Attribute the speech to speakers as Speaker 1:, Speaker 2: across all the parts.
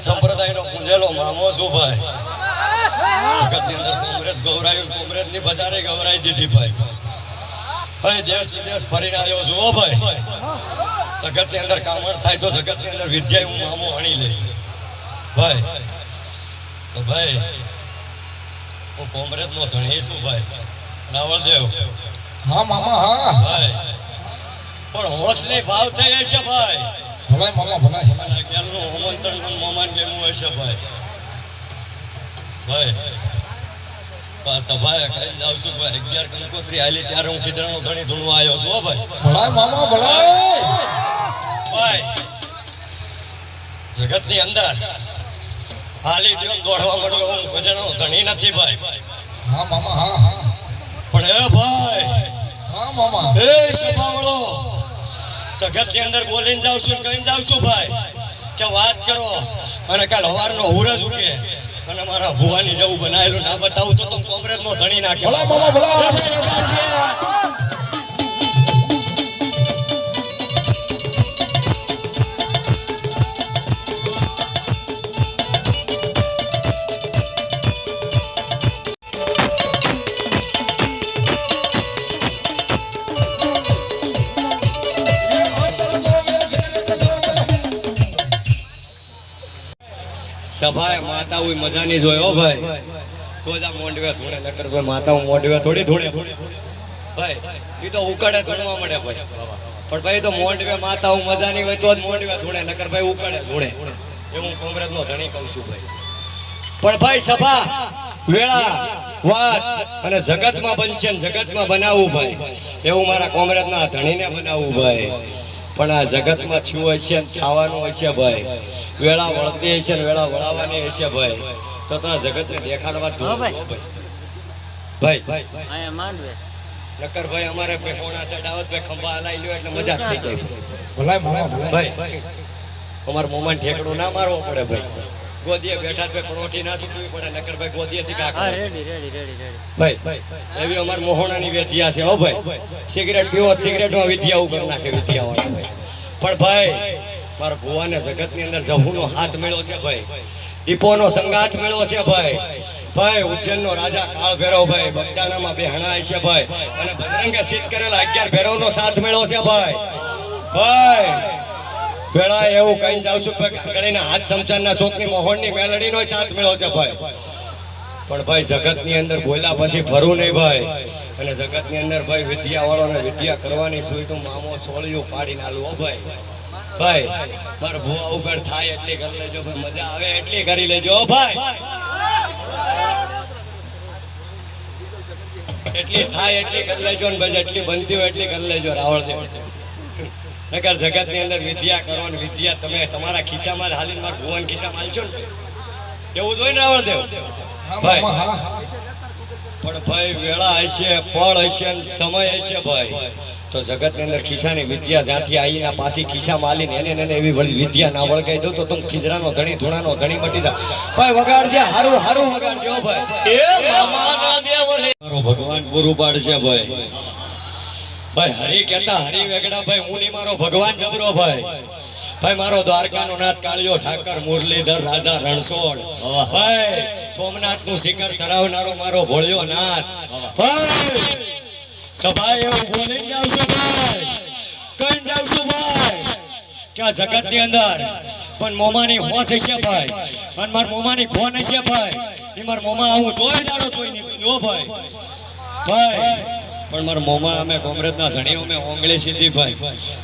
Speaker 1: નાથ સંપ્રદાયનો પૂજેલો મામો છું ભાઈ. જગતની અંદર કોંગ્રેસ ગૌરાયું કોંગ્રેસની બજારે ગૌરાઈ દીધી ભાઈ. ભાઈ દેશ વિદેશ ફરીને આવ્યો છું ઓ ભાઈ. જગતની અંદર કામણ થાય તો જગતની અંદર વિદ્યા હું મામો હણી લઈ. ભાઈ તો ભાઈ હું કોંગ્રેસનો ધણી છું ભાઈ. રાવળદેવ
Speaker 2: હા મામા હા.
Speaker 1: ભાઈ પણ હોશની ભાવ થઈ છે ભાઈ.
Speaker 2: ભલાય મામા ભલાય
Speaker 1: અને અગિયારનું આમંત્રણ પણ મોમાન કેવું હશે ભાઈ? ભાઈ સભાએ કઈ જાઉં છું ભાઈ અગિયાર કંકોત્રી આલી ત્યારે હું ખીદડાનો ધણી ધૂણવા આવ્યો છું ભાઈ.
Speaker 2: ભલાય મામા ભલાય!
Speaker 1: ભાઈ જગતની અંદર હાલી જીવન દોડવા મળ્યો હું ખીદડાનો ધણી નથી ભાઈ.
Speaker 2: હા મામા હા હા.
Speaker 1: પણ એ ભાઈ
Speaker 2: હા મામા.
Speaker 1: એ જગતની અંદર બોલીને જાઉં છું કહીને જાઉં છું ભાઈ. કે વાત કરો. અને કાલ હવારનો હુરજ ઉકે અને મારા ભુવાની જેવું બનાવેલું ના બતાવું તો તમે કોંગ્રેસનો ધણી નાખે.
Speaker 2: ભલા ભલા ભલાય
Speaker 1: સભાએ માતા હોય મજાની જોઈ હો ભાઈ. તો જ આ મોંડવે ધૂણે નકર ભાઈ માતા હું મોંડવે થોડી થોડે ભાઈ એ તો ઉકળે ધૂણવા મળે ભાઈ. પણ ભાઈ તો મોંડવે માતા હું મજાની હોય તો જ મોંડવે થોડે નકર ભાઈ ઉકળે ધોડે એ હું કોંગ્રેસનો ધણી કહું છું ભાઈ. પણ ભાઈ, સભા, વેળા, વાત અને જગતમાં બનશે ને જગતમાં બનાવવું ભાઈ. એવું મારા કોંગ્રેસના ધણીને બનાવવું ભાઈ. પણ આ જગતમાં છું હોય છે ને ખાવાનું હોય છે ભાઈ? વેળા વળતી હોય છે ને વેળા વળાવવાની હોય છે ભાઈ. તો તો આ જગતને દેખાડવા ભાઈ. ભાઈ.
Speaker 3: ભાઈ.
Speaker 1: નકર ભાઈ અમારે ભાઈ કોણા સાઈડ આવત ભાઈ ખંભા હલાઈ લ્યો એટલે મજા જ થઈ જાય.
Speaker 2: ભલાય ભલાય
Speaker 1: ભાઈ અમારે મોમાં ઠેકડું ના મારવો પડે ભાઈ. ગોદીએ બેઠા ભાઈ પરોઠી ના સૂકવી પડે નકર ભાઈ ગોદીએથી થી
Speaker 3: કાકા રેડી રેડી રેડી રેડી
Speaker 1: ભાઈ એવી અમાર મોહણાની વિદ્યા છે હો ભાઈ. સિગરેટ પીવો સિગરેટ સિગરેટમાં વિદ્યા ઉપર નાખે વિદ્યા વાળા ભાઈ. પણ ભાઈ મારા ભુવાને જગતની અંદર જહુનો હાથ મેળો છે ભાઈ. દીપોનો સંગાથ મેળો છે ભાઈ. ભાઈ ઉજ્જૈનનો રાજા કાળ ભેરવ ભાઈ બગદાણામાં બે હણાય છે ભાઈ. અને બજરંગે સિદ્ધ કરેલા અગિયાર ભૈરવનો સાથ મેળો છે ભાઈ. ભાઈ પેલા એવું કઈ જાઉં છું કાકડીના હાથ ચમચાના ચોકની મોહનની મેલડીનો સાથ મેળો છે ભાઈ. પણ ભાઈ જગતની અંદર બોલ્યા પછી ફરવું નહીં ભાઈ. અને જગતની અંદર ભાઈ વિદ્યા વાળોને વિદ્યા કરવાની સુઈ તો મામો સોળિયું પાડીને આલું હો ભાઈ. ભાઈ, માર ભૂવા ઉપર થાય એટલી કરી લેજો ભાઈ. મજા આવે એટલી કરી લેજો ભાઈ. એટલી થાય એટલી કરી લેજો ને ભાઈ એટલી બનતી હોય એટલી કરી લેજો રાવળ દેવ નકર જગતની અંદર વિદ્યા કરો ને વિદ્યા તમે તમારા ખિસ્સામાં હાલીને મારા ભુવન ખિસ્સામાં હાલશો ને? એવું જોઈને રાવળ દેવ ભાઈ. પણ ભાઈ વેળા હશે પળ હશે સમય હશે ભાઈ. તો જગતની અંદર ખિસ્સાની વિદ્યા જ્યાંથી આવીને પાછી ખિસ્સામાં માલીને એને ને એને એવી વળી વિદ્યા ના વળગાઈ દઉં તો તમે ખીજરાનો ધણી ધૂણાનો ધણી મટી દા ભાઈ વગાડજે હારું હારું વગાડજો ભાઈ. એ મામાના દેવલે ભગવાન પૂરું પાડશે ભાઈ. ભાઈ હરી કેતા હરી વેગડા ભાઈ હું ની મારો ભગવાન જબરો ભાઈ. ભાઈ મારો દ્વારકાનો નાથ કાળિયો ઠાકર મુરલીધર રાજા રણછોડ. ભાઈ સોમનાથનું શિખર ચરાવનારો મારો ભોળ્યો નાથ. ભાઈ સભાએ એવું બોલી જાવ છું ભાઈ. કઈ જાવ છું ભાઈ ક્યાં જગતની અંદર પણ મોમાની હોશ હશે ભાઈ. અને મારા મોમાની ફોન હશે ભાઈ. એ મારા મોમા હું જોઈ દાડો જોઈ નહીં જો ભાઈ. ભાઈ પણ મારા મોમાં અમે કોંગ્રેસના ધણીઓ અમે ઓંગળી સીધી ભાઈ.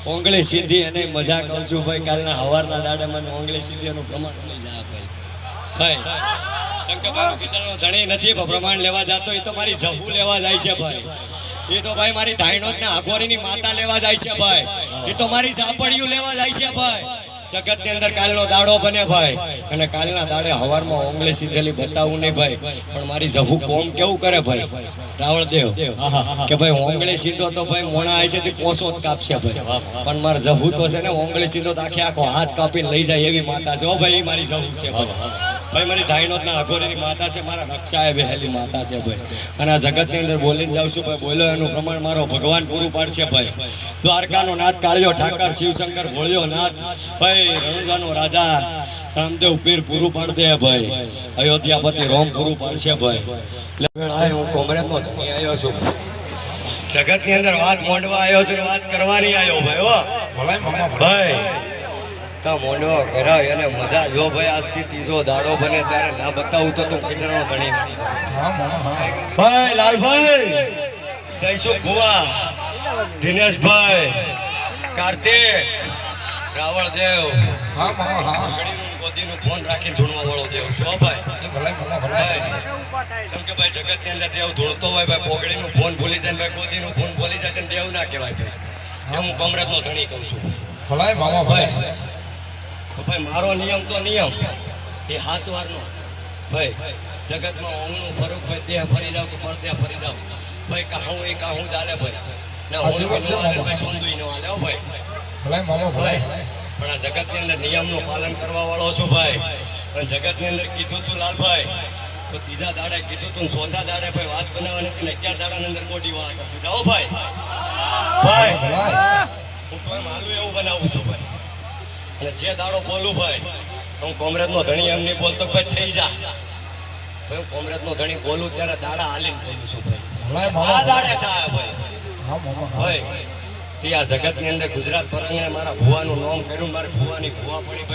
Speaker 1: ઓંગળી સીધી અને મજા કહું છું ભાઈ. કાલના હવારના દાડે મને ઓંગળી સીધી એનું પ્રમાણ મળી જાય ભાઈ. ભાઈ શંકરભાઈ નથી પ્રમાણ લેવા જતો એ તો મારી ઝભુ લેવા જાય છે ભાઈ. એ તો ભાઈ મારી ધાઈનોદ ને આઘોરીની માતા લેવા જાય છે ભાઈ. એ તો મારી ઝાપડિયું લેવા જાય છે ભાઈ. જગતની અંદર કાલનો દાડો બને ભાઈ. અને કાલના દાડે હવારમાં ઓંગળી સીધેલી બતાવું નહીં ભાઈ. પણ મારી જવું કોમ કેવું કરે ભાઈ? રાવળ દેવ કે ભાઈ ઓંગળી સીધો તો ભાઈ મોણા આવે છે કોસો જ કાપશે ભાઈ. પણ મારે ઝહુ તો છે ને ઓંગળી સીધો તો આખે આખો હાથ કાપીને લઈ જાય એવી માતા છે. ભાઈ મારી જવું છે ભાઈ. ભાઈ મારી ધાઈનોદના અઘોરીની માતા છે મારા નકશાએ બેહેલી માતા છે ભાઈ. અને આ જગતની અંદર બોલીને જાઉં છું ભાઈ બોલ્યો એનું પ્રમાણ મારો ભગવાન પૂરું પાડશે ભાઈ. દ્વારકાનો નાથ કાળ્યો ઠાકર શિવશંકર ભોળ્યો નાથ. ભાઈ રણુજાનો રાજા રામદેવ પીર પૂરું પાડદે ભાઈ. અયોધ્યાપતિ રોમ પૂરું પાડશે ભાઈ. એટલે હું કોંગ્રેસનો ધણી આવ્યો છું. જગતની અંદર વાત મોંડવા આવ્યો છું વાત કરવાની આવ્યો ભાઈ ભાઈ તા મોંડવો કરાય અને મજા. જો ભાઈ આજથી ત્રીજો દાડો બને ત્યારે ના બતાવું તો તું કિન્નરો ધણી ભાઈ લાલભાઈ જયસુખ ભુવા દિનેશભાઈ કાર્તિક
Speaker 2: રાવળ
Speaker 1: દેવ ને ગોદીનું ફોન રાખીને ધૂણવા વાળો દેવ છો ભાઈ. જેમ કે ભાઈ જગતની અંદર દેવ ધૂળતો હોય ભાઈ પોગડીનું ફોન ભૂલી જાય ને ભાઈ ગોદીનું ફોન ભૂલી જાય દેવ ના કહેવાય ભાઈ. હું હું કમરેજનો ધણી કહું છું.
Speaker 2: ભલાય મામા
Speaker 1: ભાઈ તો ભાઈ મારો નિયમ તો નિયમ. એ હાથ વારનો ભાઈ જગતમાં ઓમણું ફરું ભાઈ દેહ ફરી જાવ કે પરદેહ ફરી જાવ. ભાઈ કાહું એ કાહું ચાલે ભાઈ. ના
Speaker 2: ઓમણું
Speaker 1: નો હાલે ભાઈ. સોંદુઈ નો હાલે ભાઈ.
Speaker 2: ભલાય મામા ભલાય
Speaker 1: પણ આ જગતની અંદર નિયમનું પાલન કરવા વાળો છું ભાઈ. અને જગતની અંદર કીધું તું લાલભાઈ તો ત્રીજા દાડે કીધું તું ચોથા દાડે ભાઈ વાત બનાવવાની હતી અગિયાર દાડાની અંદર કોટી વાળા કરી જાઓ ભાઈ. ભાઈ હું તો એમ હાલું એવું બનાવું છું ભાઈ. અને જે દાડો બોલું ભાઈ હું કોમરેજનો ધણી એમ નહીં બોલતો ભાઈ થઈ જા. ભાઈ હું કોમરેજનો ધણી બોલું ત્યારે દાડા હાલીને બોલું છું ભાઈ. આ દાડે થાય ભાઈ. ભાઈ તે આ જગતની અંદર ગુજરાત પરંગણે મારા ભુવાનું નામ કર્યું મારી ભુવાની ભુવા પડી ભાઈ.